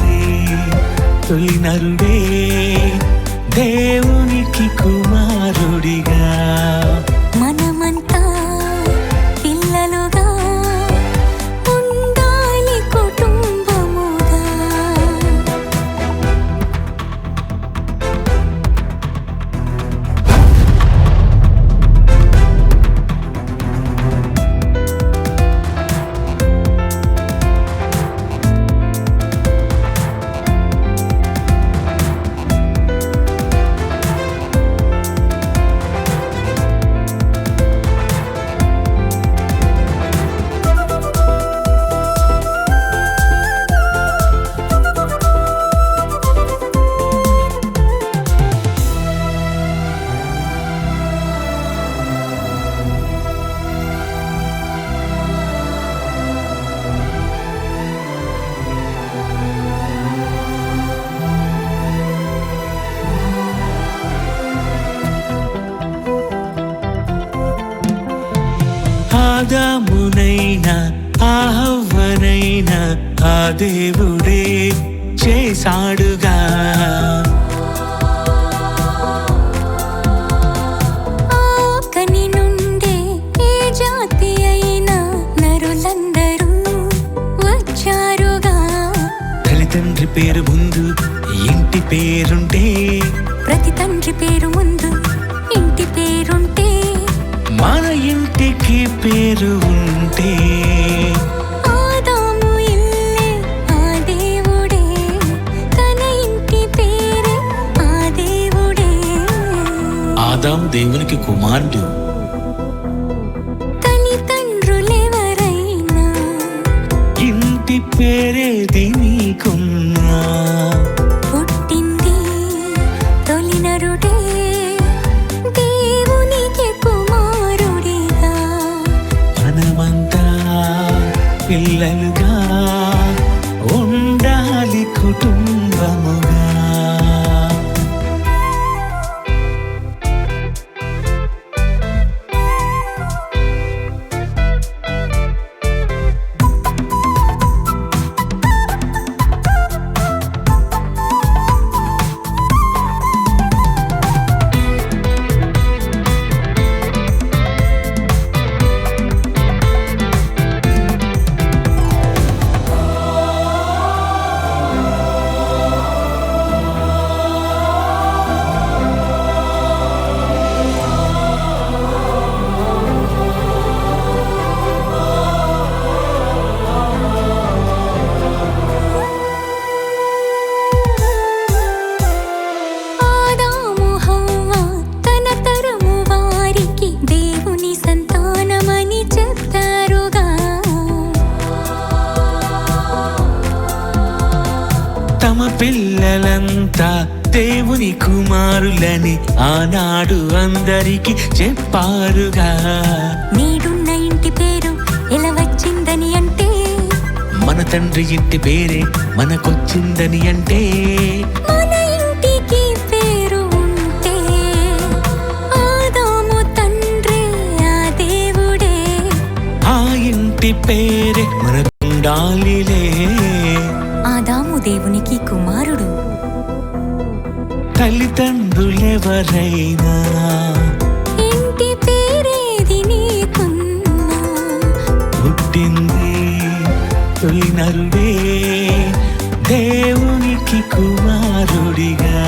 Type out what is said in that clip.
పుట్టింది తొలి దేవునికి కుమారుడిగా. ఆదామునైనా ఆహవ్వనైనా ఆ దేవుడే చేశాడుగా. ఆకని నుండే ఏ జాతి అయినా నరులందరూ వచ్చారుగా. తల్లిదండ్రి పేరు ముందు ఇంటి పేరుంటే ప్రతి తండ్రి పేరు ముందు ఇంటి పేరుంటే మన ఇంటికి పేరు ఉంటే. ఆదాము ఇల్లే ఆ దేవుడే. తన ఇంటి పేరే ఆ దేవుడే. ఆదాం దేవునికి కుమారుడు. తల్లిదండ్రులెవరైనా ఇంటి పేరేది నీకున్నా పిల్లలుగా ఉండాలి కుటుంబముగా. పిల్లలంతా దేవుని కుమారులని ఆనాడు అందరికి చెప్పారుగా. నీడున్న ఇంటి పేరు ఎలా వచ్చిందని అంటే? మన తండ్రి ఇంటి పేరే మనకొచ్చిందని అంటే. మన ఇంటికి పేరు ఉంటే ఆదాము తండ్రి ఆ దేవుడే. ఆ ఇంటి పేరే మనకుండాలిలే. తల్లిదండ్రులెవరైనా? ఇంటి పేరేది నీకున్నా. పుట్టింది తొలి నరుడే దేవునికి కుమారుడిగా.